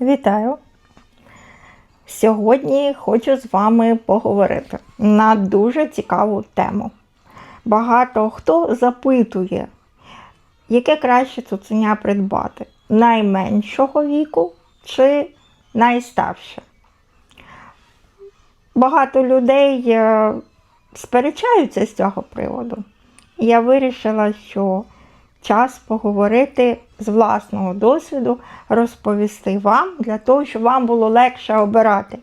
Вітаю! Сьогодні хочу з вами поговорити на дуже цікаву тему. Багато хто запитує, яке краще цуценя придбати: найменшого віку чи найстарше. Багато людей е, сперечаються з цього приводу. Я вирішила, що час поговорити з власного досвіду, розповісти вам, для того, щоб вам було легше обирати.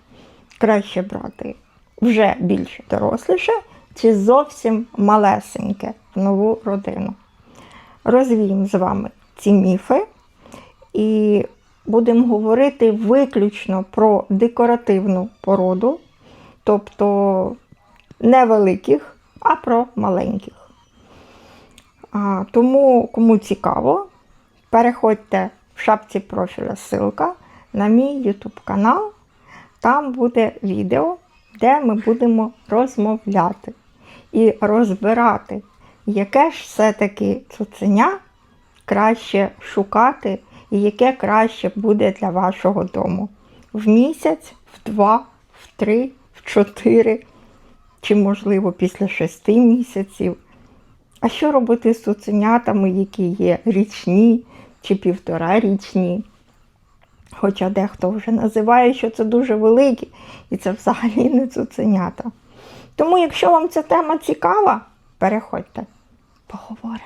Краще брати вже більш доросліше чи зовсім малесеньке в нову родину. Розвіємо з вами ці міфи і будемо говорити виключно про декоративну породу, тобто не великих, а про маленьких. А, тому, кому цікаво, переходьте в шапці профіля ссылка на мій YouTube канал. Там буде відео, де ми будемо розмовляти і розбирати, яке ж все-таки цуценя краще шукати і яке краще буде для вашого дому. В місяць, в два, в три, в чотири, чи, можливо, після шести місяців. А що робити з цуценятами, які є річні чи півторарічні? Хоча дехто вже називає, що це дуже великі, і це взагалі не цуценята. Тому, якщо вам ця тема цікава, переходьте, поговоримо.